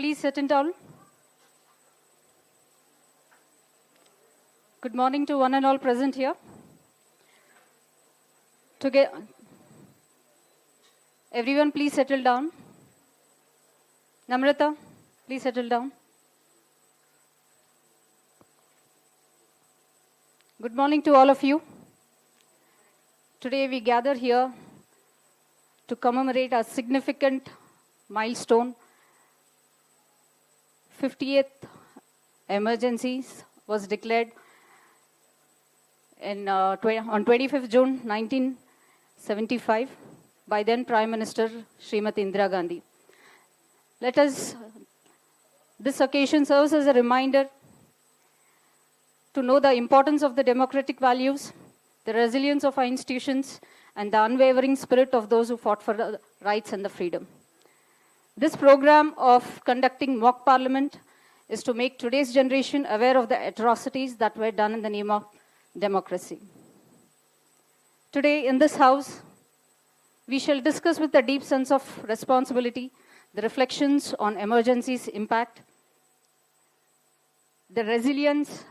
Please sit down. Good morning to one and all present here. To get, everyone, please settle down. Namrata, please settle down. Good morning to all of you. Today we gather here to commemorate a significant milestone 50th emergencies was declared in, uh, on 25th June 1975 by then Prime Minister Srimati Indira Gandhi. Let us, this occasion serves as a reminder to know the importance of the democratic values, the resilience of our institutions, and the unwavering spirit of those who fought for the rights and the freedom. This program of conducting mock parliament is to make today's generation aware of the atrocities that were done in the name of democracy. Today, in this house, we shall discuss with a deep sense of responsibility the reflections on emergencies' impact, the resilience,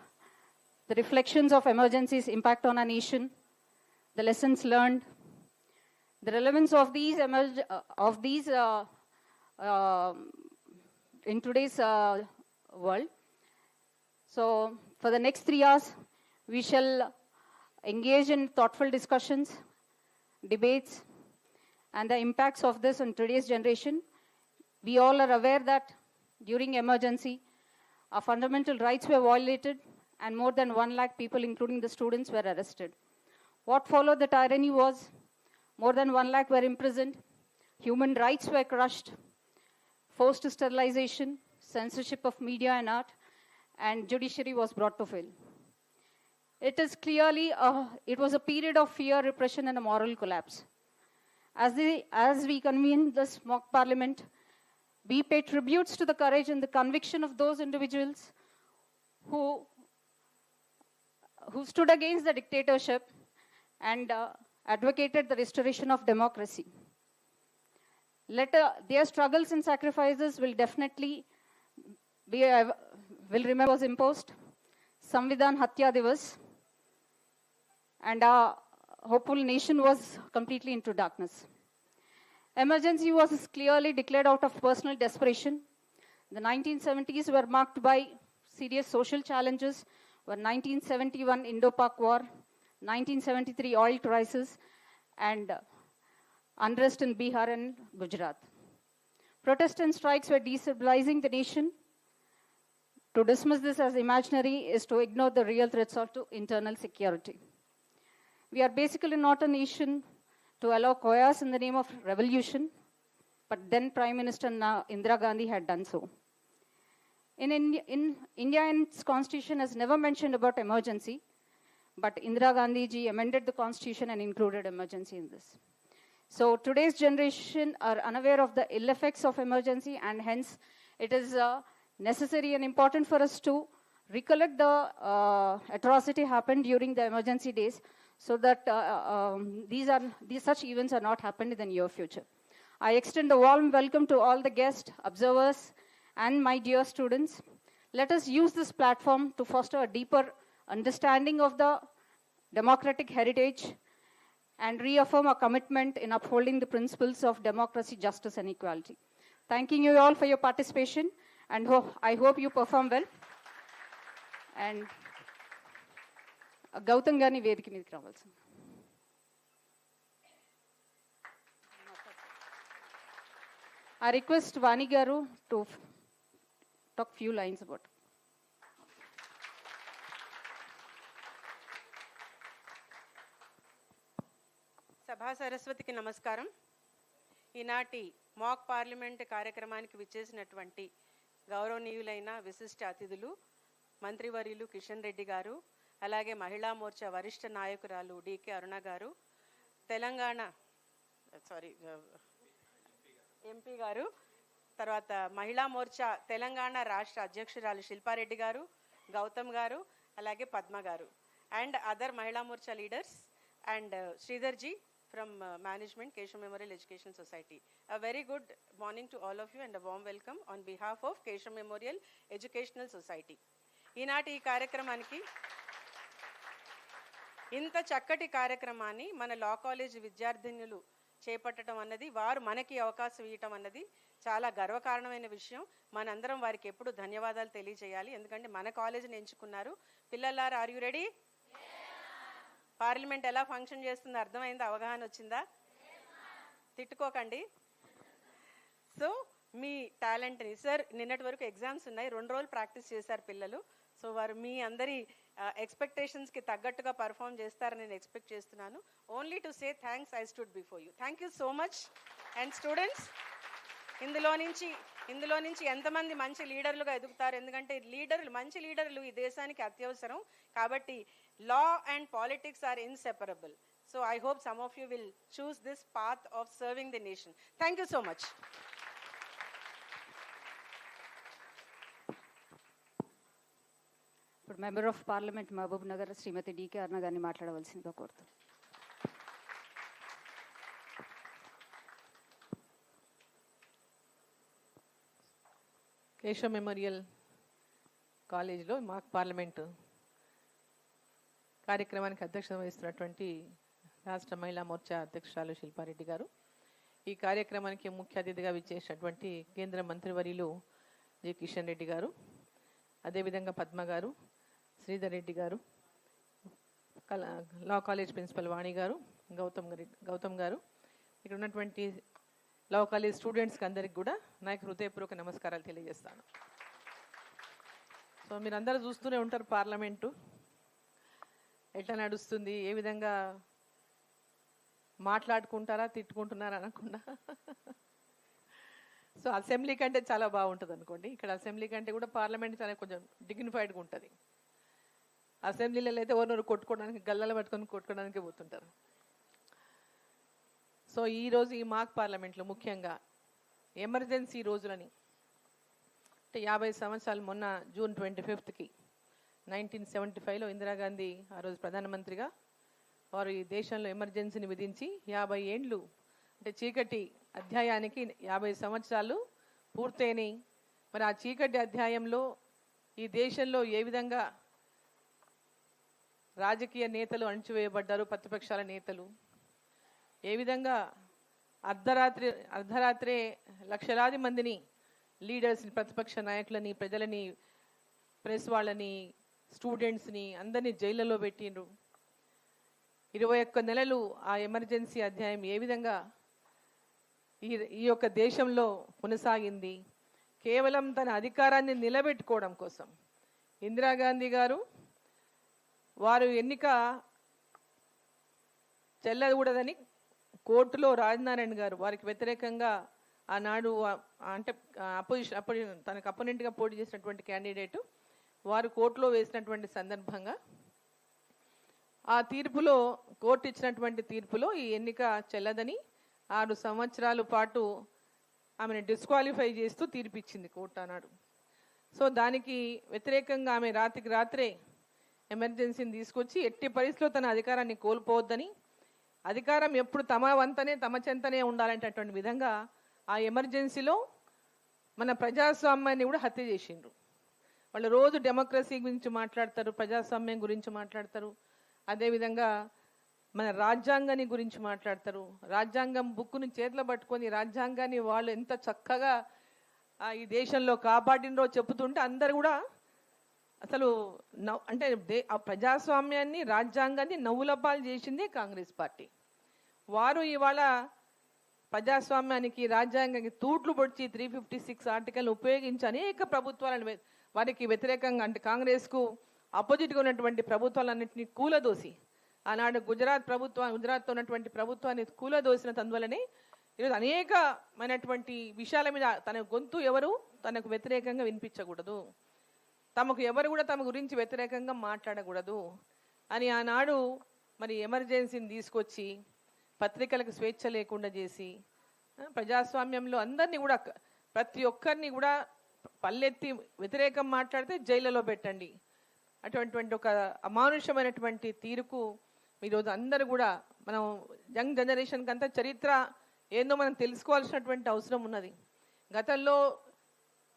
the reflections of emergencies' impact on our nation, the lessons learned, the relevance of these emerg- of these uh, in today's uh, world. So, for the next three hours, we shall engage in thoughtful discussions, debates, and the impacts of this on today's generation. We all are aware that during emergency, our fundamental rights were violated, and more than one lakh people, including the students, were arrested. What followed the tyranny was more than one lakh were imprisoned, human rights were crushed, forced sterilization, censorship of media and art, and judiciary was brought to fail. It is clearly a, it was a period of fear, repression, and a moral collapse. As, as we convene this mock parliament, we pay tributes to the courage and the conviction of those individuals who, who stood against the dictatorship and uh, advocated the restoration of democracy. Let, uh, their struggles and sacrifices will definitely be, uh, will remember was imposed. Samvidhan Hatya Divas, and our hopeful nation was completely into darkness. Emergency was clearly declared out of personal desperation. The 1970s were marked by serious social challenges, were 1971 Indo-Pak War, 1973 oil crisis, and uh, unrest in Bihar and Gujarat. Protests and strikes were destabilizing the nation. To dismiss this as imaginary is to ignore the real threats to internal security. We are basically not a nation to allow chaos in the name of revolution, but then Prime Minister Indira Gandhi had done so. In, India, in its constitution has never mentioned about emergency, but Indira Gandhi ji amended the constitution and included emergency in this. So today's generation are unaware of the ill effects of emergency, and hence it is uh, necessary and important for us to recollect the uh, atrocity happened during the emergency days, so that uh, um, these are these such events are not happened in the near future. I extend a warm welcome to all the guests, observers, and my dear students. Let us use this platform to foster a deeper understanding of the democratic heritage and reaffirm our commitment in upholding the principles of democracy, justice, and equality. Thanking you all for your participation, and ho- I hope you perform well. And Gautam గారిని వేదిక మీదకి రావాల్సింది I request Vani Garu to f- talk few lines about. సభా సరస్వతికి నమస్కారం. ఈనాటి మాక్ parliament కార్యక్రమానికి విచ్చేసినటువంటి గౌరవనీయులైన విశిష్ట అతిథులు మంత్రివర్యులు కిషన్ రెడ్డి గారు అలాగే మహిళా మోర్చా వరిష్ట నాయకురాలు డికే అరుణ గారు తెలంగాణ సారీ ఎంపీ గారు తర్వాత మహిళా మోర్చా తెలంగాణ రాష్ట్ర అధ్యక్షురాలు శిల్పారెడ్డి గారు గౌతమ్ గారు అలాగే పద్మ గారు. And other Mahila Morcha leaders and Sridharji from uh, management, Keshav Memorial Education Society. A very good morning to all of you and a warm welcome on behalf of Keshav Memorial Educational Society. ఈనాటి ఈ కార్యక్రమానికి ఇంత చక్కటి కార్యక్రమాన్ని మన law college విద్యార్థినులు చేపట్టడం అన్నది వారు మనకి అవకాశం ఇవ్వటం అన్నది చాలా గర్వకారణమైన విషయం మనందరం వారికి ఎప్పుడు ధన్యవాదాలు తెలియజేయాలి ఎందుకంటే మన కాలేజీని ఎంచుకున్నారు పిల్లలారా ఆర్ యు రెడీ పార్లమెంట్ ఎలా ఫంక్షన్ చేస్తుందో అర్థమైంది? అవగాహన వచ్చిందా? తిట్టుకోకండి. సో మీ టాలెంట్ని సార్ నిన్నటి వరకు ఎగ్జామ్స్ ఉన్నాయి. రెండు రోజులు ప్రాక్టీస్ చేశారు పిల్లలు. సో వారు మీ అందరి ఎక్స్పెక్టేషన్స్కి తగ్గట్టుగా పర్ఫామ్ చేస్తారని నేను ఎక్స్పెక్ట్ చేస్తున్నాను. Only to say thanks I stood before you thank you so much and students ఇందులో నుంచి ఇందులో నుంచి ఎంతమంది మంచి లీడర్లుగా ఎదుగుతారు? ఎందుకంటే లీడర్లు మంచి లీడర్లు ఈ దేశానికి అత్యవసరం. కాబట్టి law and politics are inseparable so I hope some of you will choose this path of serving the nation thank you so much ఇప్పుడు member of parliament Mahabubnagar Shrimati D అర్ణ గారిని మాట్లాడవలసిందిగా కోరుతాను కేశవ్ మెమోరియల్ కాలేజీలో మాక్ పార్లమెంటు కార్యక్రమానికి అధ్యక్షత వహిస్తున్నటువంటి రాష్ట్ర మహిళా మోర్చా అధ్యక్షురాలు శిల్పారెడ్డి గారు. ఈ కార్యక్రమానికి ముఖ్య అతిథిగా విచ్చేసినటువంటి కేంద్ర మంత్రివర్యులు జి. కిషన్ రెడ్డి గారు అదేవిధంగా పద్మ గారు శ్రీధర్ రెడ్డి గారు కల లా కాలేజ్ ప్రిన్సిపల్ వాణి గారు గౌతమ్ గౌతమ్ గారు. ఇక్కడ ఉన్నటువంటి లా కాలేజ్ స్టూడెంట్స్కి అందరికి కూడా నా హృదయపూర్వక నమస్కారాలు తెలియజేస్తాను. సో మీరు అందరూ చూస్తూనే ఉంటారు పార్లమెంటు. ఎట్లా నడుస్తుంది? ఏ విధంగా మాట్లాడుకుంటారా తిట్టుకుంటున్నారా అనకుండా? సో అసెంబ్లీ కంటే చాలా బాగుంటుంది అనుకోండి ఇక్కడ అసెంబ్లీ కంటే కూడా పార్లమెంట్ చాలా కొంచెం డిగ్నిఫైడ్గా ఉంటుంది. అసెంబ్లీలలో అయితే ఎవరినొరు కొట్టుకోవడానికి గల్లలు పట్టుకొని కొట్టుకోవడానికి పోతుంటారు. సో ఈరోజు ఈ మాక్ పార్లమెంట్లో ముఖ్యంగా ఎమర్జెన్సీ రోజులని అంటే యాభై సంవత్సరాలు మొన్న జూన్ ట్వంటీ ఫిఫ్త్కి నైన్టీన్ సెవెంటీ ఫైవ్లో ఇందిరాగాంధీ ఆ రోజు ప్రధానమంత్రిగా వారు ఈ దేశంలో ఎమర్జెన్సీని విధించి యాభై ఏండ్లు అంటే చీకటి అధ్యాయానికి యాభై సంవత్సరాలు పూర్తయినాయి. మరి ఆ చీకటి అధ్యాయంలో ఈ దేశంలో ఏ విధంగా రాజకీయ నేతలు అణచివేయబడ్డారు ప్రతిపక్షాల నేతలు? ఏ విధంగా అర్ధరాత్రి అర్ధరాత్రే లక్షలాది మందిని లీడర్స్ని ప్రతిపక్ష నాయకులని ప్రజలని ప్రెస్ వాళ్ళని స్టూడెంట్స్ని అందరినీ జైళ్ళలో పెట్టిండ్రు. ఇరవై ఒక్క నెలలు ఆ ఎమర్జెన్సీ అధ్యాయం ఏ విధంగా ఈ ఈ యొక్క దేశంలో కొనసాగింది? కేవలం తన అధికారాన్ని నిలబెట్టుకోవడం కోసం. ఇందిరాగాంధీ గారు వారు ఎన్నిక చెల్లకూడదని కోర్టులో రాజనారాయణ గారు వారికి వ్యతిరేకంగా ఆనాడు అంటే అపోజిషన్ అప్పుడు తనకు అపోనెంట్గా పోటీ చేసినటువంటి క్యాండిడేటు వారు కోర్టులో వేసినటువంటి సందర్భంగా ఆ తీర్పులో కోర్టు ఇచ్చినటువంటి తీర్పులో ఈ ఎన్నిక చెల్లదని ఆరు సంవత్సరాల పాటు ఆమెను డిస్క్వాలిఫై చేస్తూ తీర్పు ఇచ్చింది కోర్టు అన్నాడు సో దానికి వ్యతిరేకంగా ఆమె రాత్రికి రాత్రే ఎమర్జెన్సీని తీసుకొచ్చి ఎట్టి పరిస్థితిలో తన అధికారాన్ని కోల్పోవద్దని అధికారం ఎప్పుడు తమ వంతనే తమ చెంతనే ఉండాలనేటటువంటి విధంగా ఆ ఎమర్జెన్సీలో మన ప్రజాస్వామ్యాన్ని కూడా హత్య చేసిండ్రు. వాళ్ళు రోజు డెమోక్రసీ గురించి మాట్లాడతారు ప్రజాస్వామ్యం గురించి మాట్లాడతారు. అదేవిధంగా మన రాజ్యాంగాన్ని గురించి మాట్లాడతారు. రాజ్యాంగం బుక్ను చేతిలో పట్టుకొని రాజ్యాంగాన్ని వాళ్ళు ఎంత చక్కగా ఈ దేశంలో కాపాడినరో చెబుతుంటే అందరు కూడా అసలు నవ్ అంటే దే- ఆ ప్రజాస్వామ్యాన్ని రాజ్యాంగాన్ని నవ్వులపాలు చేసిందే కాంగ్రెస్ పార్టీ. వారు ఇవాళ ప్రజాస్వామ్యానికి రాజ్యాంగానికి తూట్లు పొడిచి త్రీ ఫిఫ్టీ సిక్స్ ఆర్టికల్ ఉపయోగించి అనేక ప్రభుత్వాలను వారికి వ్యతిరేకంగా అంటే కాంగ్రెస్కు అపోజిట్గా ఉన్నటువంటి ప్రభుత్వాలన్నింటినీ కూలదోసి ఆనాడు గుజరాత్ ప్రభుత్వం గుజరాత్తో ఉన్నటువంటి ప్రభుత్వాన్ని కూలదోసిన తందువలనే ఈరోజు అనేకమైనటువంటి విషయాల మీద తన గొంతు ఎవరు తనకు వ్యతిరేకంగా వినిపించకూడదు. తమకు ఎవరు కూడా తమ గురించి వ్యతిరేకంగా మాట్లాడకూడదు అని ఆనాడు మరి ఎమర్జెన్సీని తీసుకొచ్చి పత్రికలకు స్వేచ్ఛ లేకుండా చేసి ప్రజాస్వామ్యంలో అందరినీ కూడా ప్రతి ఒక్కరిని కూడా పల్లెత్తి వ్యతిరేకం మాట్లాడితే జైళ్ళలో పెట్టండి. అటువంటి ఒక అమానుషమైనటువంటి తీరుకు ఈరోజు అందరూ కూడా మనం యంగ్ జనరేషన్కి అంతా చరిత్ర ఏందో మనం తెలుసుకోవాల్సినటువంటి అవసరం ఉన్నది. గతంలో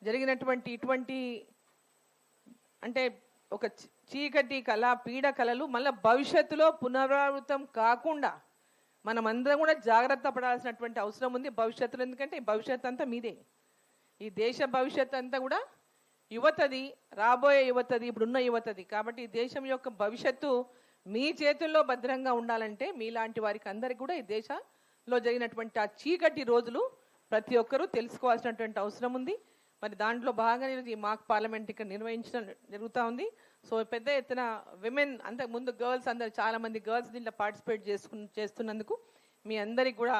జరిగినటువంటి ఇటువంటి అంటే ఒక చీకటి కళ పీడ కళలు మళ్ళీ భవిష్యత్తులో పునరావృతం కాకుండా మనం అందరం కూడా జాగ్రత్త పడాల్సినటువంటి అవసరం ఉంది. భవిష్యత్తులో ఎందుకంటే భవిష్యత్ అంతా మీదే. ఈ దేశ భవిష్యత్తు అంతా కూడా యువతది రాబోయే యువతది ఇప్పుడున్న యువతది. కాబట్టి ఈ దేశం యొక్క భవిష్యత్తు మీ చేతుల్లో భద్రంగా ఉండాలంటే మీలాంటి వారికి అందరికి కూడా ఈ దేశంలో జరిగినటువంటి ఆ చీకటి రోజులు ప్రతి ఒక్కరూ తెలుసుకోవాల్సినటువంటి అవసరం ఉంది. మరి దాంట్లో భాగంగా ఈ మాక్ పార్లమెంట్ ఇక్కడ నిర్వహించడం జరుగుతూ ఉంది. సో పెద్ద ఎత్తున విమెన్ అంతకు ముందు గర్ల్స్ అందరు చాలామంది గర్ల్స్ దీంట్లో పార్టిసిపేట్ చేసుకు చేస్తున్నందుకు మీ అందరికి కూడా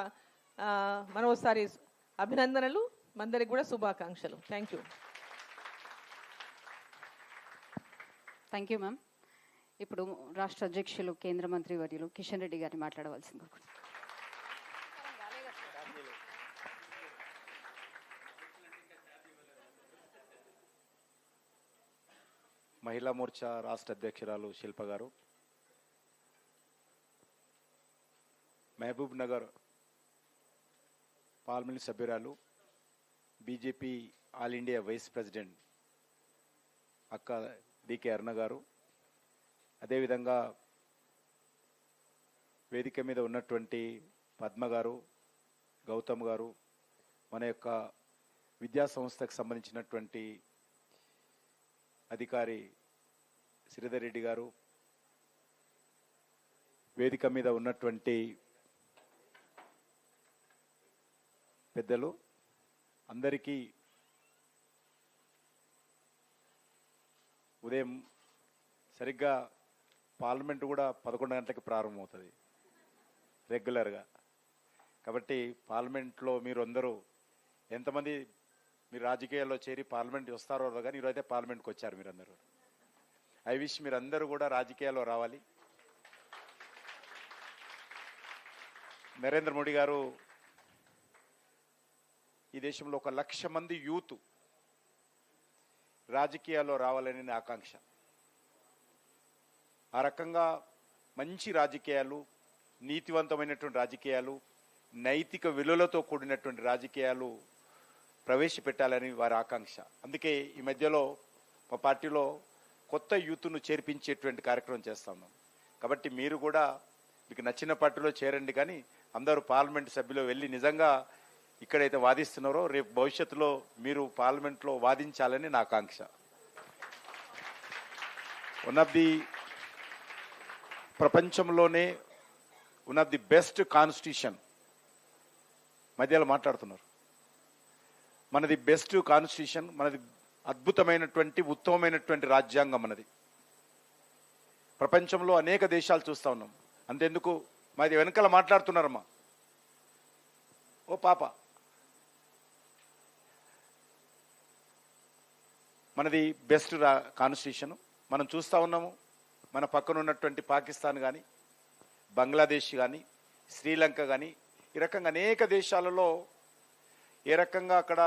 మరోసారి అభినందనలు. అందరికి కూడా శుభాకాంక్షలు. Thank you thank you ma'am ఇప్పుడు రాష్ట్ర అధ్యక్షులు కేంద్ర మంత్రి వర్యులు కిషన్ రెడ్డి గారిని మాట్లాడవలసింది. మహిళా మోర్చా రాష్ట్ర అధ్యక్షురాలు శిల్ప గారు మహబూబ్ నగర్ పార్లమెంట్ సభ్యురాలు BJP all India vice president అక్క డికే అరుణ గారు. అదేవిధంగా వేదిక మీద ఉన్నటువంటి పద్మ గారు గౌతమ్ గారు మన యొక్క విద్యా సంస్థకు సంబంధించినటువంటి అధికారి శ్రీధర్ రెడ్డి గారు. వేదిక మీద ఉన్నటువంటి పెద్దలు అందరికీ ఉదయం సరిగ్గా పార్లమెంట్ కూడా పదకొండు గంటలకు ప్రారంభమవుతుంది. రెగ్యులర్గా. కాబట్టి పార్లమెంట్లో మీరు అందరూ ఎంతమంది మీరు రాజకీయాల్లో చేరి పార్లమెంట్ వస్తారో కానీ ఈరోజైతే పార్లమెంట్కి వచ్చారు మీరందరూ. ఐ విష్ మీరందరూ కూడా రాజకీయాల్లో రావాలి. నరేంద్ర మోడీ గారు ఈ దేశంలో ఒక లక్ష మంది యూత్ రాజకీయాల్లో రావాలని నా ఆకాంక్ష. ఆ రకంగా మంచి రాజకీయాలు నీతివంతమైనటువంటి రాజకీయాలు నైతిక విలువలతో కూడినటువంటి రాజకీయాలు ప్రవేశపెట్టాలని వారి ఆకాంక్ష. అందుకే ఈ మధ్యలో మా పార్టీలో కొత్త యూత్ను చేర్పించేటువంటి కార్యక్రమం చేస్తాము కాబట్టి మీరు కూడా మీకు నచ్చిన పార్టీలో చేరండి కానీ అందరూ పార్లమెంట్ సభ్యులు వెళ్ళి నిజంగా ఇక్కడైతే వాదిస్తున్నారో రేపు భవిష్యత్తులో మీరు పార్లమెంట్లో వాదించాలని నా ఆకాంక్ష. వన్ ఆఫ్ ది ప్రపంచంలోనే one of the best constitution మధ్యలో మాట్లాడుతున్నారు. మనది బెస్ట్ కాన్స్టిట్యూషన్ మనది అద్భుతమైనటువంటి ఉత్తమమైనటువంటి రాజ్యాంగం మనది. ప్రపంచంలో అనేక దేశాలు చూస్తా ఉన్నాం. అంతెందుకు? మాది వెనకాల మాట్లాడుతున్నారమ్మా. ఓ పాప. మనది బెస్ట్ రా కాన్స్టిట్యూషను. మనం చూస్తా ఉన్నాము మన పక్కన ఉన్నటువంటి పాకిస్తాన్ కానీ బంగ్లాదేశ్ కానీ శ్రీలంక కానీ ఈ రకంగా అనేక దేశాలలో ఏ రకంగా అక్కడ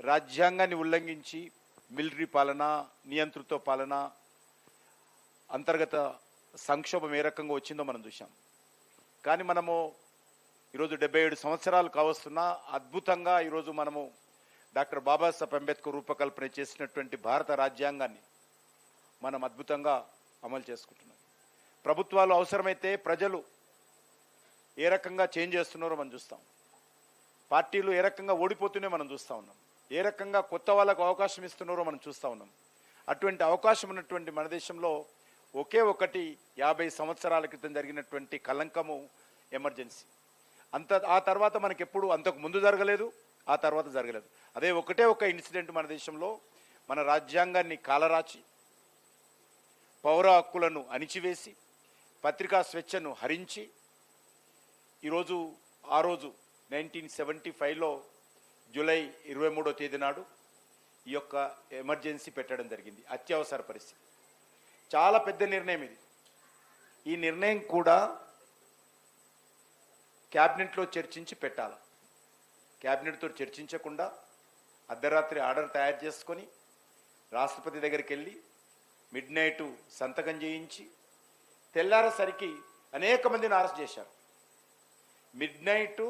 రాజ్యాంగాన్ని ఉల్లంఘించి మిలిటరీ పాలన నియంతృత్వ పాలన అంతర్గత సంక్షోభం ఏ రకంగా వచ్చిందో మనం చూసాం కానీ మనము ఈరోజు డెబ్బై ఏడు సంవత్సరాలు కావస్తున్నా అద్భుతంగా ఈరోజు మనము డాక్టర్ బాబాసాహెబ్ అంబేద్కర్ రూపకల్పన చేసినటువంటి భారత రాజ్యాంగాన్ని మనం అద్భుతంగా అమలు చేసుకుంటున్నాం. ప్రభుత్వాలు అవసరమైతే ప్రజలు ఏ రకంగా చేంజ్ చేస్తున్నారో మనం చూస్తాం. పార్టీలు ఏ రకంగా ఓడిపోతూనే మనం చూస్తూ ఉన్నాం. ఏ రకంగా కొత్త వాళ్ళకు అవకాశం ఇస్తున్నారో మనం చూస్తూ ఉన్నాం. అటువంటి అవకాశం ఉన్నటువంటి మన దేశంలో ఒకే ఒకటి యాభై సంవత్సరాల క్రితం జరిగినటువంటి కలంకము ఎమర్జెన్సీ. అంత ఆ తర్వాత మనకి ఎప్పుడు అంతకు ముందు జరగలేదు. ఆ తర్వాత జరగలేదు. అదే ఒకటే ఒక ఇన్సిడెంట్ మన దేశంలో మన రాజ్యాంగాన్ని కాలరాచి పౌర హక్కులను అణిచివేసి పత్రికా స్వేచ్ఛను హరించి ఈరోజు ఆ రోజు నైన్టీన్ సెవెంటీ ఫైవ్లో జూలై ఇరవై మూడో తేదీ నాడు ఈ యొక్క ఎమర్జెన్సీ పెట్టడం జరిగింది అత్యవసర పరిస్థితి. చాలా పెద్ద నిర్ణయం ఇది. ఈ నిర్ణయం కూడా క్యాబినెట్లో చర్చించి పెట్టాలి? క్యాబినెట్తో చర్చించకుండా అర్ధరాత్రి ఆర్డర్ తయారు చేసుకొని రాష్ట్రపతి దగ్గరికి వెళ్ళి మిడ్ నైట్ సంతకం చేయించి తెల్లారేసరికి అనేక మందిని అరెస్ట్ చేశారు. మిడ్ నైట్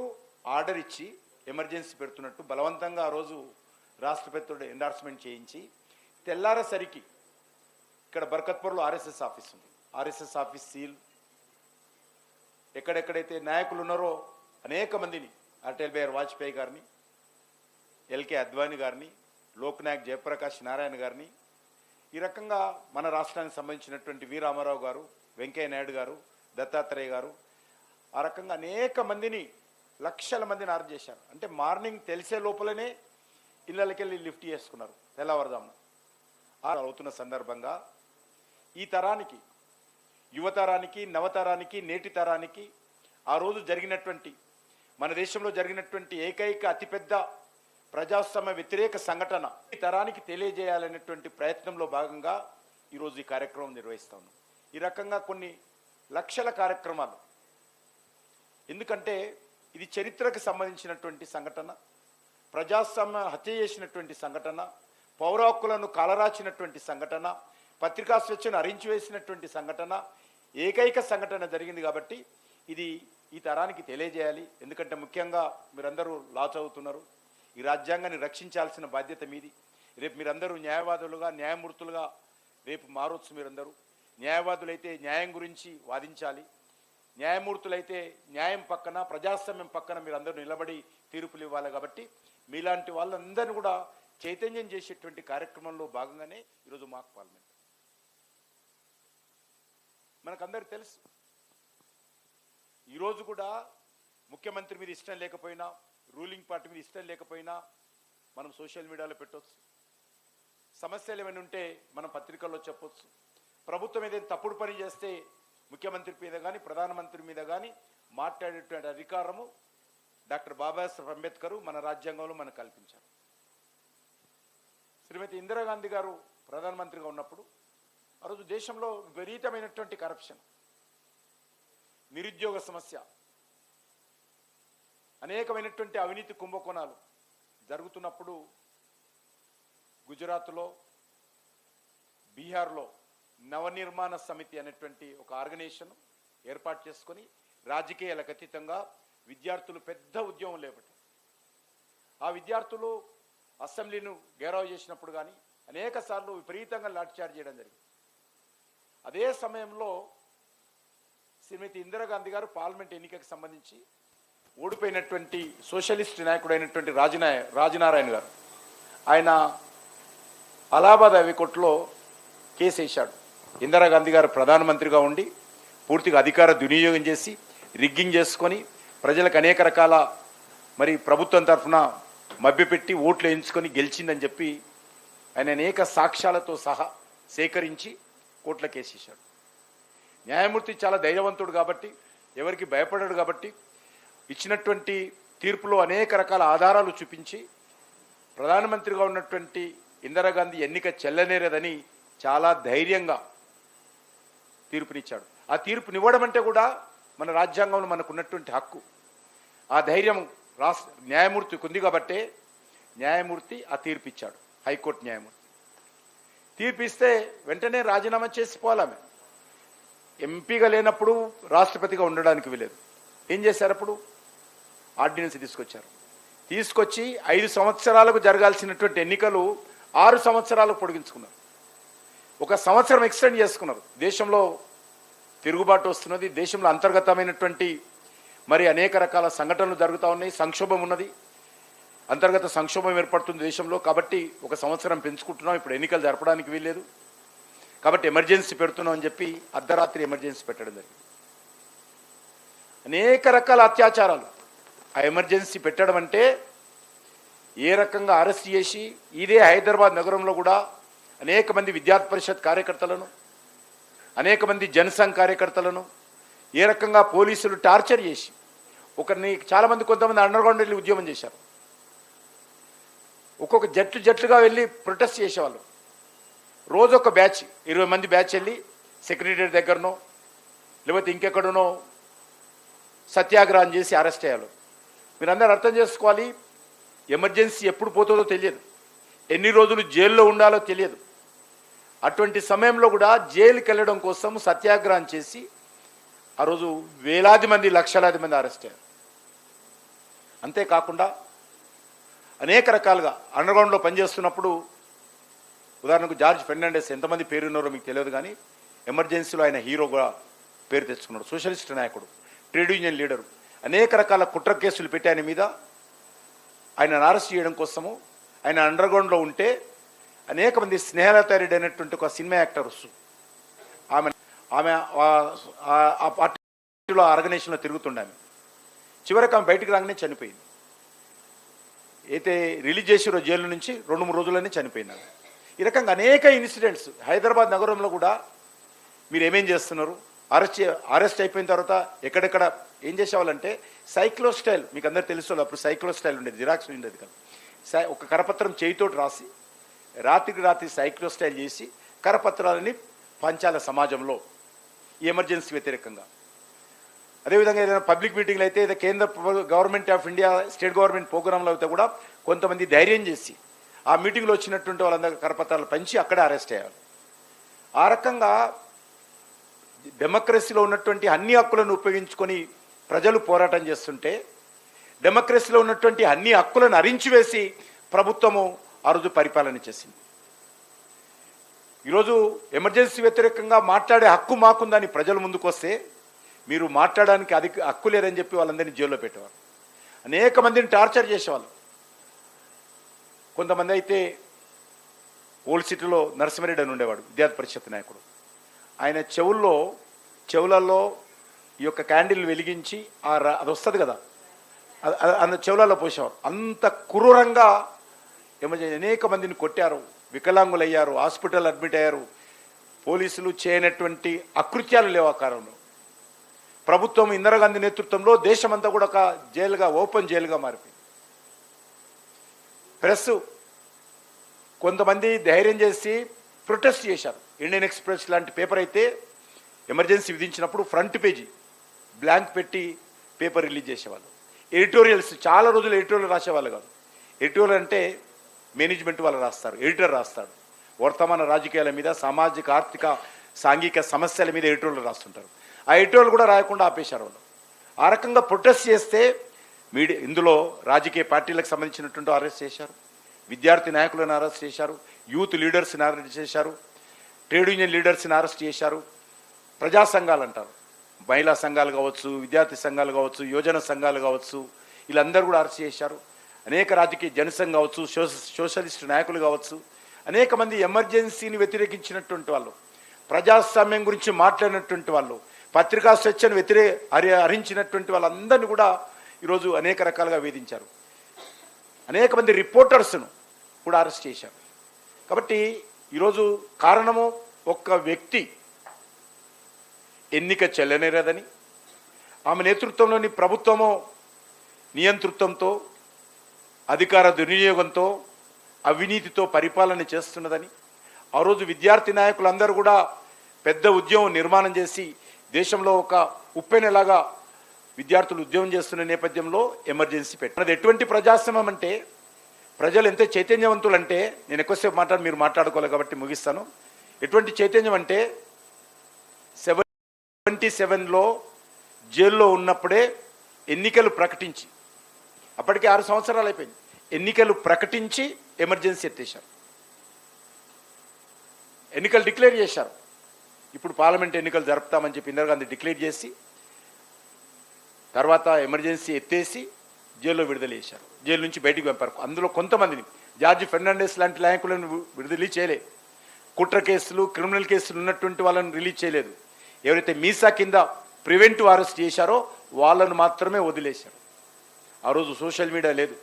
ఆర్డర్ ఇచ్చి ఎమర్జెన్సీ పెడుతున్నట్టు బలవంతంగా ఆ రోజు రాష్ట్రపతితో ఎండార్స్మెంట్ చేయించి తెల్లారేసరికి ఇక్కడ బర్కత్పూర్లో ఆర్ఎస్ఎస్ ఆఫీస్ ఉంది. RSS office seal. ఎక్కడెక్కడైతే నాయకులు ఉన్నారో అనేక మందిని అటల్ బిహారీ వాజ్పేయి గారిని ఎల్కే అద్వానీ గారిని లోక్నాయక్ జయప్రకాష్ నారాయణ గారిని ఈ రకంగా మన రాష్ట్రానికి సంబంధించినటువంటి వి రామారావు గారు వెంకయ్య నాయుడు గారు దత్తాత్రేయ గారు ఆ రకంగా అనేక మందిని లక్షల మందిని అరెస్ట్ చేశారు. అంటే మార్నింగ్ తెలిసే లోపలనే ఇళ్ళకి వెళ్ళి లిఫ్ట్ చేసుకున్నారు తెల్లవారుదామున అవుతున్న సందర్భంగా ఈ తరానికి యువతరానికి నవతరానికి నేటి తరానికి ఆ రోజు జరిగినటువంటి మన దేశంలో జరిగినటువంటి ఏకైక అతిపెద్ద ప్రజాస్వామ్య వ్యతిరేక సంఘటన ఈ తరానికి తెలియజేయాలనేటువంటి ప్రయత్నంలో భాగంగా ఈరోజు ఈ కార్యక్రమం నిర్వహిస్తాను ఈ రకంగా కొన్ని లక్షల కార్యక్రమాలు. ఎందుకంటే ఇది చరిత్రకు సంబంధించినటువంటి సంఘటన ప్రజాస్వామ్య హత్య చేసినటువంటి సంఘటన పౌర హక్కులను కాలరాచినటువంటి సంఘటన పత్రికా స్వేచ్ఛను అరించివేసినటువంటి సంఘటన ఏకైక సంఘటన జరిగింది కాబట్టి ఇది ఈ తరానికి తెలియజేయాలి. ఎందుకంటే ముఖ్యంగా మీరందరూ లా చదువుతున్నారు. ఈ రాజ్యాంగాన్ని రక్షించాల్సిన బాధ్యత మీది. రేపు మీరందరూ న్యాయవాదులుగా న్యాయమూర్తులుగా రేపు మారొచ్చు మీరందరూ. న్యాయవాదులైతే న్యాయం గురించి వాదించాలి. న్యాయమూర్తులైతే న్యాయం పక్కన ప్రజాస్వామ్యం పక్కన మీరందరూ నిలబడి తీర్పులు ఇవ్వాలి కాబట్టి మీలాంటి వాళ్ళందరినీ కూడా చైతన్యం చేసేటువంటి కార్యక్రమంలో భాగంగానే ఈరోజు మాక్ పార్లమెంట్ మనకందరికి తెలుసు. ఈరోజు కూడా ముఖ్యమంత్రి మీద ఇష్టం లేకపోయినా రూలింగ్ పార్టీ మీద ఇష్టం లేకపోయినా మనం సోషల్ మీడియాలో పెట్టవచ్చు సమస్యలు ఏమైనా ఉంటే మనం పత్రికల్లో చెప్పొచ్చు. ప్రభుత్వం ఏదైనా తప్పుడు పని చేస్తే ముఖ్యమంత్రి మీద కానీ ప్రధానమంత్రి మీద కానీ మాట్లాడేటువంటి అధికారము డాక్టర్ బాబాసాహెబ్ అంబేద్కర్ మన రాజ్యాంగంలో మనకు కల్పించారు. శ్రీమతి ఇందిరాగాంధీ గారు ప్రధానమంత్రిగా ఉన్నప్పుడు ఆ రోజు దేశంలో విపరీతమైనటువంటి కరప్షన్. నిరుద్యోగ సమస్య. అనేకమైనటువంటి అవినీతి కుంభకోణాలు జరుగుతున్నప్పుడు గుజరాత్లో బీహార్లో నవనిర్మాణ సమితి అనేటువంటి ఒక ఆర్గనైజేషన్ ఏర్పాటు చేసుకొని రాజకీయాలకు అతీతంగా విద్యార్థులు పెద్ద ఉద్యమం లేపటి. ఆ విద్యార్థులు అసెంబ్లీను గెరవ్ చేసినప్పుడు కానీ అనేక సార్లు విపరీతంగా లాఠీచార్జ్ చేయడం జరిగింది. అదే సమయంలో శ్రీమతి ఇందిరాగాంధీ గారు పార్లమెంట్ ఎన్నికకు సంబంధించి ఓడిపోయినటువంటి సోషలిస్ట్ నాయకుడు అయినటువంటి రాజనాయ రాజనారాయణ గారు. ఆయన అలహాబాద్ హైకోర్టులో కేసు వేశాడు. ఇందిరాగాంధీ గారు ప్రధానమంత్రిగా ఉండి పూర్తిగా అధికార దుర్వినియోగం చేసి రిగ్గింగ్ చేసుకొని ప్రజలకు అనేక రకాల మరి ప్రభుత్వం తరఫున మభ్యపెట్టి ఓట్లు వేయించుకొని గెలిచిందని చెప్పి ఆయన అనేక సాక్ష్యాలతో సహా సేకరించి కోట్ల కేసు వేశాడు. న్యాయమూర్తి చాలా ధైర్యవంతుడు కాబట్టి ఎవరికి భయపడడు కాబట్టి ఇచ్చినటువంటి తీర్పులో అనేక రకాల ఆధారాలు చూపించి ప్రధానమంత్రిగా ఉన్నటువంటి ఇందిరాగాంధీ ఎన్నిక చెల్లనేరదని చాలా ధైర్యంగా తీర్పునిచ్చాడు. ఆ తీర్పునివ్వడం అంటే కూడా మన రాజ్యాంగంలో మనకు ఉన్నటువంటి హక్కు. ఆ ధైర్యం రాస్ న్యాయమూర్తికి ఉంది కాబట్టే న్యాయమూర్తి ఆ తీర్పు ఇచ్చాడు హైకోర్టు న్యాయమూర్తి. తీర్పు ఇస్తే వెంటనే రాజీనామా చేసిపోవాలి ఎంపీగా లేనప్పుడు రాష్ట్రపతిగా ఉండడానికి వీలేదు. ఏం చేశారు అప్పుడు? ఆర్డినెన్స్ తీసుకొచ్చారు. తీసుకొచ్చి ఐదు సంవత్సరాలకు జరగాల్సినటువంటి ఎన్నికలు ఆరు సంవత్సరాలకు పొడిగించుకున్నారు. ఒక సంవత్సరం ఎక్స్టెండ్ చేసుకున్నారు. దేశంలో తిరుగుబాటు వస్తున్నది దేశంలో అంతర్గతమైనటువంటి మరి అనేక రకాల సంఘటనలు జరుగుతూ ఉన్నాయి సంక్షోభం ఉన్నది. అంతర్గత సంక్షోభం ఏర్పడుతుంది దేశంలో కాబట్టి ఒక సంవత్సరం పెంచుకుంటున్నాం. ఇప్పుడు ఎన్నికలు జరపడానికి వీల్లేదు. కాబట్టి ఎమర్జెన్సీ పెడుతున్నాం అని చెప్పి అర్ధరాత్రి ఎమర్జెన్సీ పెట్టడం జరిగింది. అనేక రకాల అత్యాచారాలు. ఆ ఎమర్జెన్సీ పెట్టడం అంటే ఏ రకంగా అరెస్ట్ చేసి ఇదే హైదరాబాద్ నగరంలో కూడా అనేక మంది విద్యార్థి పరిషత్ కార్యకర్తలను అనేక మంది జనసంఘ్ కార్యకర్తలను ఏ రకంగా పోలీసులు టార్చర్ చేసి ఒకరిని చాలామంది కొంతమంది అండర్గ్రౌండ్ వెళ్ళి ఉద్యమం చేశారు. ఒక్కొక్క జట్లు జట్లుగా వెళ్ళి ప్రొటెస్ట్ చేసేవాళ్ళు. రోజు ఒక బ్యాచ్ ఇరవై మంది బ్యాచ్ వెళ్ళి సెక్రటరీ దగ్గరనో లేకపోతే ఇంకెక్కడనో సత్యాగ్రహం చేసి అరెస్ట్ అయ్యారు మీరందరూ అర్థం చేసుకోవాలి ఎమర్జెన్సీ ఎప్పుడు పోతుందో తెలియదు. ఎన్ని రోజులు జైల్లో ఉండాలో తెలియదు. అటువంటి సమయంలో కూడా జైలుకి వెళ్ళడం కోసం సత్యాగ్రహం చేసి ఆ రోజు వేలాది మంది లక్షలాది మంది అరెస్ట్ అయ్యారు అంతేకాకుండా అనేక రకాలుగా అండర్గ్రౌండ్లో పనిచేస్తున్నప్పుడు ఉదాహరణకు జార్జ్ ఫెర్నాండెస్ ఎంతమంది పేరున్నారో మీకు తెలియదు కానీ ఎమర్జెన్సీలో ఆయన హీరోగా పేరు తెచ్చుకున్నాడు. సోషలిస్ట్ నాయకుడు ట్రేడ్ యూనియన్ లీడరు. అనేక రకాల కుట్ర కేసులు పెట్టి ఆయన మీద ఆయన అరెస్ట్ చేయడం కోసము ఆయన అండర్గ్రౌండ్లో ఉంటే అనేక మంది స్నేహలత రెడ్డి అనేటువంటి ఒక సినిమా యాక్టర్ వస్తు ఆమె ఆమె ఆ- పార్టీలో ఆర్గనైజేషన్లో తిరుగుతుండే చివరికి ఆమె బయటికి రాగానే చనిపోయింది. అయితే రిలీజ్ చేసిరో జైలు నుంచి రెండు మూడు రోజుల్లోనే చనిపోయినాడు ఈ రకంగా అనేక ఇన్సిడెంట్స్ హైదరాబాద్ నగరంలో కూడా మీరు ఏమేం చేస్తున్నారు? అరెస్ట్ అరెస్ట్ అయిపోయిన తర్వాత ఎక్కడెక్కడ ఏం చేసేవాళ్ళంటే సైక్లో స్టైల్ మీకు అందరు తెలుసు అప్పుడు సైక్లో స్టైల్ ఉండేది జిరాక్స్ ఉండేది కదా. సై ఒక కరపత్రం చేయితోటి రాసి రాత్రికి రాత్రి సైక్లో స్టైల్ చేసి కరపత్రాలని పంచాల సమాజంలో ఎమర్జెన్సీ వ్యతిరేకంగా. అదేవిధంగా ఏదైనా పబ్లిక్ మీటింగ్లు అయితే ఏదైనా కేంద్ర government of India state government ప్రోగ్రాంలో అయితే కూడా కొంతమంది ధైర్యం చేసి ఆ మీటింగ్లో వచ్చినటువంటి వాళ్ళందరూ కరపత్రాలు పంచి అక్కడే అరెస్ట్ అయ్యారు ఆ రకంగా డెమోక్రసీలో ఉన్నటువంటి అన్ని హక్కులను ఉపయోగించుకొని ప్రజలు పోరాటం చేస్తుంటే డెమోక్రసీలో ఉన్నటువంటి అన్ని హక్కులను అరించివేసి ప్రభుత్వము అరుదు పరిపాలన చేసింది. ఈరోజు ఎమర్జెన్సీ వ్యతిరేకంగా మాట్లాడే హక్కు మాకుందని ప్రజలు ముందుకు వస్తే మీరు మాట్లాడడానికి అది హక్కు లేదని చెప్పి వాళ్ళందరినీ జైల్లో పెట్టేవారు అనేక మందిని టార్చర్ చేసేవాళ్ళు. కొంతమంది అయితే ఓల్డ్ సిటీలో నరసింహారెడ్డి అని ఉండేవాడు విద్యార్థి పరిషత్ నాయకుడు. ఆయన చెవుల్లో చెవులలో ఈ యొక్క క్యాండిల్ వెలిగించి ఆ అది వస్తుంది కదా అంత చెవులలో పోసేవారు. అంత క్రూరంగా ఏమైనా అనేక మందిని కొట్టారు వికలాంగులయ్యారు హాస్పిటల్ అడ్మిట్ అయ్యారు పోలీసులు చేయనటువంటి అకృత్యాలు లేవు ఆ కాలంలో. ప్రభుత్వం ఇందిరాగాంధీ నేతృత్వంలో దేశమంతా కూడా ఒక జైలుగా ఓపెన్ జైలుగా మారిపోయింది. ప్రెస్ కొంతమంది ధైర్యం చేసి ప్రొటెస్ట్ చేశారు. ఇండియన్ ఎక్స్ప్రెస్ లాంటి పేపర్ అయితే ఎమర్జెన్సీ విధించినప్పుడు ఫ్రంట్ పేజీ బ్లాంక్ పెట్టి పేపర్ రిలీజ్ చేసేవాళ్ళు. ఎడిటోరియల్స్ చాలా రోజులు ఎడిటోరియల్ రాసేవాళ్ళు కాదు. ఎడిటోరియల్ అంటే మేనేజ్మెంట్ వాళ్ళు రాస్తారు ఎడిటర్ రాస్తాడు. వర్తమాన రాజకీయాల మీద సామాజిక ఆర్థిక సాంఘిక సమస్యల మీద ఎడిటోరియల్ రాస్తుంటారు. ఆ ఎడిటోరియల్ కూడా రాయకుండా ఆపేశారు వాళ్ళు. ఆ రకంగా ప్రొటెస్ట్ చేస్తే మీడియా ఇందులో రాజకీయ పార్టీలకు సంబంధించినటువంటి అరెస్ట్ చేశారు. విద్యార్థి నాయకులను అరెస్ట్ చేశారు. యూత్ లీడర్స్ని అరెస్ట్ చేశారు. ట్రేడ్ యూనియన్ లీడర్స్ని అరెస్ట్ చేశారు. ప్రజా సంఘాలు అంటారు. మహిళా సంఘాలు కావచ్చు విద్యార్థి సంఘాలు కావచ్చు యువజన సంఘాలు కావచ్చు వీళ్ళందరూ కూడా అరెస్ట్ చేశారు. అనేక రాజకీయ జనసంఘం కావచ్చు సోషలిస్ట్ నాయకులు కావచ్చు అనేక మంది ఎమర్జెన్సీని వ్యతిరేకించినటువంటి వాళ్ళు ప్రజాస్వామ్యం గురించి మాట్లాడినటువంటి వాళ్ళు పత్రికా స్వేచ్ఛను వ్యతిరే హరి హరించినటువంటి వాళ్ళందరినీ కూడా ఈరోజు అనేక రకాలుగా వేధించారు. అనేక మంది రిపోర్టర్స్ను కూడా అరెస్ట్ చేశారు. కాబట్టి ఈరోజు కారణము ఒక్క వ్యక్తి ఎన్నిక చెల్లనేరదని ఆమె నేతృత్వంలోని ప్రభుత్వము నియంతృత్వంతో అధికార దుర్వినియోగంతో అవినీతితో పరిపాలన చేస్తున్నదని ఆ రోజు విద్యార్థి నాయకులందరూ కూడా పెద్ద ఉద్యమం నిర్మాణం చేసి దేశంలో ఒక ఉప్పెనలాగా విద్యార్థులు ఉద్యమం చేస్తున్న నేపథ్యంలో ఎమర్జెన్సీ పెట్టినది ఎటువంటి ప్రజాశ్రమం అంటే ప్రజలు ఎంత చైతన్యవంతులు అంటే నేను ఎక్కువసేపు మాట్లాడి మీరు మాట్లాడుకోవాలి కాబట్టి ముగిస్తాను. ఎటువంటి చైతన్యం అంటే సెవెంటీ సెవెన్లో జైల్లో ఉన్నప్పుడే ఎన్నికలు ప్రకటించి అప్పటికి ఆరు సంవత్సరాలు అయిపోయింది. ఎన్నికలు ప్రకటించి ఎమర్జెన్సీ ఎత్తేశారు. ఎన్నికలు డిక్లేర్ చేశారు. ఇప్పుడు పార్లమెంట్ ఎన్నికలు జరుపుతామని చెప్పి ఇందిరాగాంధీ డిక్లేర్ చేసి తర్వాత ఎమర్జెన్సీ ఎత్తేసి జైల్లో విడుదల చేశారు. జైలు నుంచి బయటికి పంపారు. అందులో కొంతమందిని జార్జి ఫెర్నాండెస్ లాంటి నాయకులను విడుదల చేయలే. కుట్ర కేసులు క్రిమినల్ కేసులు ఉన్నటువంటి వాళ్ళని రిలీజ్ చేయలేదు. ఎవరైతే మీసా కింద ప్రివెంటివ్ అరెస్ట్ చేశారో వాళ్ళను మాత్రమే వదిలేశారు. ఆ రోజు సోషల్ మీడియా లేదు.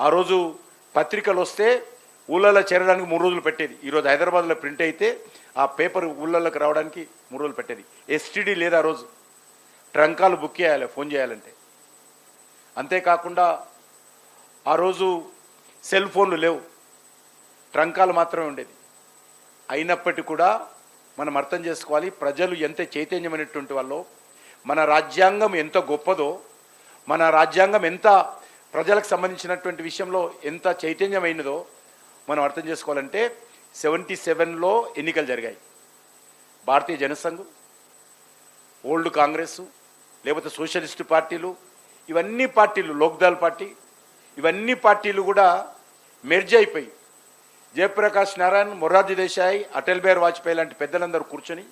ఆ రోజు పత్రికలు వస్తే ఊళ్ళల్లో చేరడానికి మూడు రోజులు పెట్టేది. ఈరోజు హైదరాబాద్లో ప్రింట్ అయితే ఆ పేపర్ ఊళ్ళల్లోకి రావడానికి మూడు రోజులు పెట్టేది. ఎస్టీడీ లేదు ఆ రోజు? ట్రంకాలు బుక్ చేయాలి ఫోన్ చేయాలంటే. అంతేకాకుండా ఆ రోజు సెల్ ఫోన్లు లేవు. ట్రంకాలు మాత్రమే ఉండేది. అయినప్పటికీ కూడా మనం అర్థం చేసుకోవాలి ప్రజలు ఎంత చైతన్యమైనటువంటి వాళ్ళో మన రాజ్యాంగం ఎంత గొప్పదో మన రాజ్యాంగం ఎంత ప్రజలకు సంబంధించినటువంటి విషయంలో ఎంత చైతన్యమైనదో మనం అర్థం చేసుకోవాలంటే సెవెంటీ సెవెన్లో ఎన్నికలు జరిగాయి. భారతీయ జనసంఘం ఓల్డ్ కాంగ్రెస్ లేకపోతే సోషలిస్ట్ పార్టీలు ఇవన్నీ పార్టీలు లోక్దాల్ పార్టీ ఇవన్నీ పార్టీలు కూడా మెర్జ్ అయిపోయి జయప్రకాష్ నారాయణ్ మొరార్జీ దేశాయ్ అటల్ బిహారీ వాజ్పేయి లాంటి పెద్దలందరూ కూర్చొని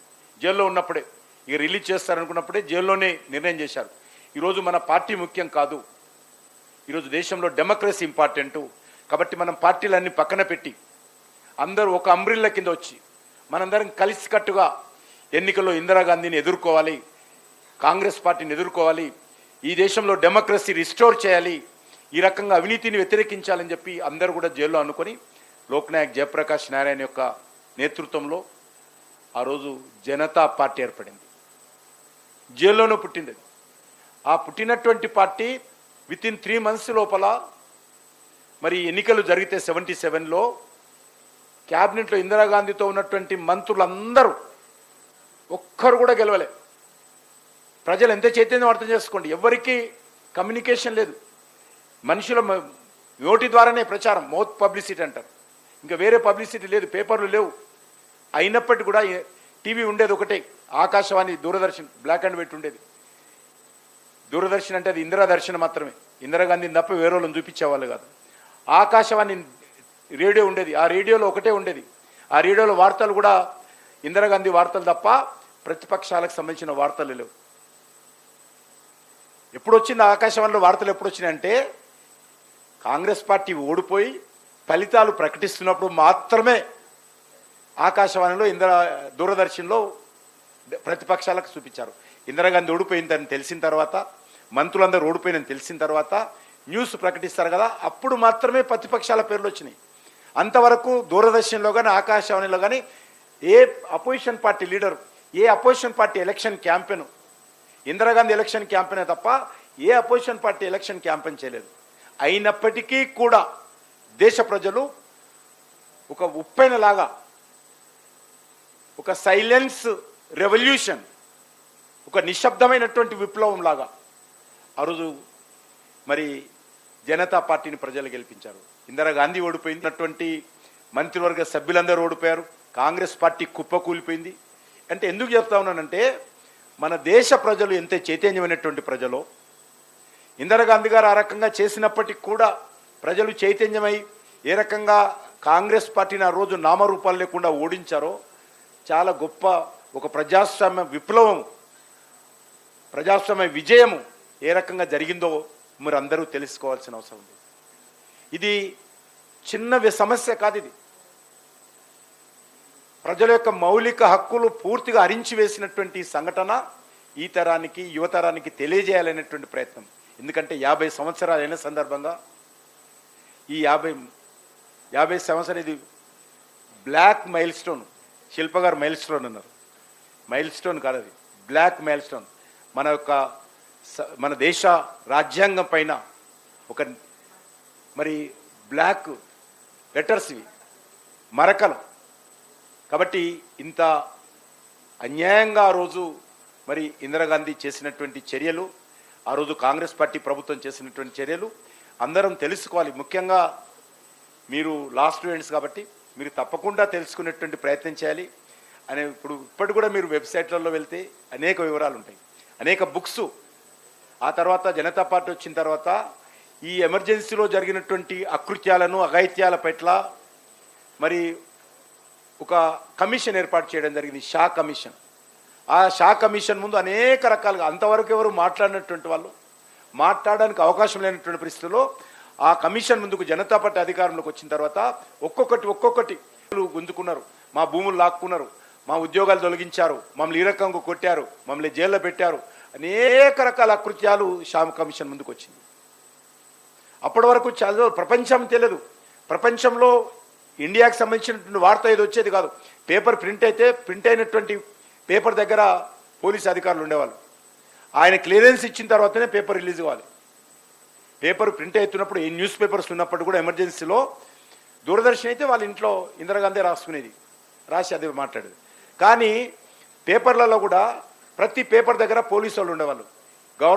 జైల్లో ఉన్నప్పుడే ఇక రిలీజ్ చేస్తారనుకున్నప్పుడే జైల్లోనే నిర్ణయం చేశారు. ఈరోజు మన పార్టీ ముఖ్యం కాదు. ఈరోజు దేశంలో డెమోక్రసీ ఇంపార్టెంటు. కాబట్టి మనం పార్టీలన్నీ పక్కన పెట్టి అందరూ ఒక అంబ్రిల్ల కింద వచ్చి మనందరం కలిసికట్టుగా ఎన్నికల్లో ఇందిరాగాంధీని ఎదుర్కోవాలి. కాంగ్రెస్ పార్టీని ఎదుర్కోవాలి ఈ దేశంలో డెమోక్రసీ రిస్టోర్ చేయాలి ఈ రకంగా అవినీతిని వ్యతిరేకించాలని చెప్పి అందరూ కూడా జైల్లో అనుకొని లోక్నాయక్ జయప్రకాష్ నారాయణ యొక్క నేతృత్వంలో ఆ రోజు జనతా పార్టీ ఏర్పడింది జైల్లోనే పుట్టింది అది. ఆ పుట్టినటువంటి party within three months లోపల మరి ఎన్నికలు జరిగితే సెవెంటీ సెవెన్లో క్యాబినెట్లో ఇందిరాగాంధీతో ఉన్నటువంటి మంత్రులందరూ ఒక్కరు కూడా గెలవలే ప్రజలు ఎంత చైతన్యం అర్థం చేసుకోండి. ఎవరికి కమ్యూనికేషన్ లేదు. మనుషుల నోటి ద్వారానే ప్రచారం. మౌత్ పబ్లిసిటీ అంటారు. ఇంకా వేరే పబ్లిసిటీ లేదు. పేపర్లు లేవు. అయినప్పటికీ కూడా టీవీ ఉండేది ఒకటే. Akashvani Doordarshan black and white ఉండేది. దూరదర్శన్ అంటే అది ఇందిరా దర్శనం మాత్రమే. ఇందిరాగాంధీని తప్ప వేరే వాళ్ళని చూపించేవాళ్ళు కాదు. ఆకాశవాణి రేడియో ఉండేది. ఆ రేడియోలో ఒకటే ఉండేది. ఆ రేడియోలో వార్తలు కూడా ఇందిరాగాంధీ వార్తలు తప్ప ప్రతిపక్షాలకు సంబంధించిన వార్తలు లేవు. ఎప్పుడు వచ్చింది ఆకాశవాణిలో వార్తలు ఎప్పుడు వచ్చినాయంటే కాంగ్రెస్ పార్టీ ఓడిపోయి ఫలితాలు ప్రకటిస్తున్నప్పుడు మాత్రమే ఆకాశవాణిలో ఇందిరా దూరదర్శన్లో ప్రతిపక్షాలకు చూపించారు. ఇందిరాగాంధీ ఓడిపోయిందని తెలిసిన తర్వాత మంత్రులందరూ ఓడిపోయిందని తెలిసిన తర్వాత న్యూస్ ప్రకటిస్తారు కదా అప్పుడు మాత్రమే ప్రతిపక్షాల పేర్లు వచ్చినాయి అంతవరకు దూరదర్శన్లో కానీ ఆకాశవాణిలో కానీ ఏ అపోజిషన్ పార్టీ లీడర్ ఏ opposition party election campaign Indira Gandhi election campaign తప్ప ఏ అపోజిషన్ పార్టీ ఎలక్షన్ క్యాంపెయిన్ చేయలేదు. అయినప్పటికీ కూడా దేశ ప్రజలు ఒక ఉప్పెనలాగా ఒక సైలెన్స్ రెవల్యూషన్ ఒక నిశ్శబ్దమైనటువంటి విప్లవం లాగా ఆ రోజు మరి జనతా పార్టీని ప్రజలు గెలిపించారు. ఇందిరాగాంధీ ఓడిపోయినటువంటి మంత్రివర్గ సభ్యులందరూ ఓడిపోయారు. కాంగ్రెస్ పార్టీ కుప్పకూలిపోయింది. అంటే ఎందుకు చెప్తా ఉన్నానంటే మన దేశ ప్రజలు ఎంత చైతన్యమైనటువంటి ప్రజలో ఇందిరాగాంధీ గారు ఆ రకంగా చేసినప్పటికీ కూడా ప్రజలు చైతన్యమై ఏ రకంగా కాంగ్రెస్ పార్టీని ఆ రోజు నామరూపాలు లేకుండా ఓడించారో చాలా గొప్ప ఒక ప్రజాస్వామ్య విప్లవం ప్రజాస్వామ్య విజయము ఏ రకంగా జరిగిందో మీరు అందరూ తెలుసుకోవాల్సిన అవసరం ఉంది. ఇది చిన్న సమస్య కాదు ఇది. ప్రజల యొక్క మౌలిక హక్కులు పూర్తిగా అరించి వేసినటువంటి సంఘటన ఈ తరానికి యువతరానికి తెలియజేయాలనేటువంటి ప్రయత్నం. ఎందుకంటే యాభై సంవత్సరాలైన సందర్భంగా ఈ యాభై యాభై సంవత్సరం ఇది బ్లాక్ మైల్ స్టోన్ శిల్ప గారు మైల్ స్టోన్ అన్నారు. మైల్ స్టోన్ కాదు అది బ్లాక్ మైల్ స్టోన్ మన యొక్క స- మన దేశ రాజ్యాంగం పైన ఒక మరి బ్లాక్ లెటర్స్ ఇవి మరకలు. కాబట్టి ఇంత అన్యాయంగా ఆ రోజు మరి ఇందిరాగాంధీ చేసినటువంటి చర్యలు ఆ రోజు కాంగ్రెస్ పార్టీ ప్రభుత్వం చేసినటువంటి చర్యలు అందరం తెలుసుకోవాలి. ముఖ్యంగా మీరు లాస్ట్ స్టూడెంట్స్ కాబట్టి మీరు తప్పకుండా తెలుసుకునేటువంటి ప్రయత్నం చేయాలి. అనే ఇప్పుడు ఇప్పటి కూడా మీరు వెబ్సైట్లలో వెళ్తే అనేక వివరాలు ఉంటాయి. అనేక బుక్స్. ఆ తర్వాత జనతా పార్టీ వచ్చిన తర్వాత ఈ ఎమర్జెన్సీలో జరిగినటువంటి అకృత్యాలను అఘాయిత్యాల పట్ల మరి ఒక కమిషన్ ఏర్పాటు చేయడం జరిగింది షా కమిషన్. ఆ షా కమిషన్ ముందు అనేక రకాలుగా అంతవరకు ఎవరు మాట్లాడినటువంటి వాళ్ళు మాట్లాడడానికి అవకాశం లేనటువంటి పరిస్థితుల్లో ఆ కమిషన్ ముందుకు జనతా పార్టీ అధికారంలోకి వచ్చిన తర్వాత ఒక్కొక్కటి ఒక్కొక్కటి గుంజుకున్నారు. మా భూములు లాక్కున్నారు మా ఉద్యోగాలు తొలగించారు మమ్మల్ని ఈ రకంగా కొట్టారు మమ్మల్ని జైల్లో పెట్టారు. అనేక రకాల అకృత్యాలు షా కమిషన్ ముందుకు వచ్చింది. అప్పటి వరకు చాలా ప్రపంచం తెలియదు. ప్రపంచంలో ఇండియాకి సంబంధించినటువంటి వార్త ఏది వచ్చేది కాదు. పేపర్ ప్రింట్ అయితే ప్రింట్ అయినటువంటి పేపర్ దగ్గర పోలీస్ అధికారులు ఉండేవాళ్ళు. ఆయన క్లియరెన్స్ ఇచ్చిన తర్వాతనే పేపర్ రిలీజ్ కావాలి. పేపర్ ప్రింట్ అవుతున్నప్పుడు ఈ న్యూస్ పేపర్స్ ఉన్నప్పుడు కూడా ఎమర్జెన్సీలో దూరదర్శన్ అయితే వాళ్ళ ఇంట్లో ఇందిరాగాంధీ రాసుకునేది. రాసి అది మాట్లాడేది. కానీ పేపర్లలో కూడా ప్రతి పేపర్ దగ్గర పోలీసు వాళ్ళు ఉండేవాళ్ళు. గవర్నమెంట్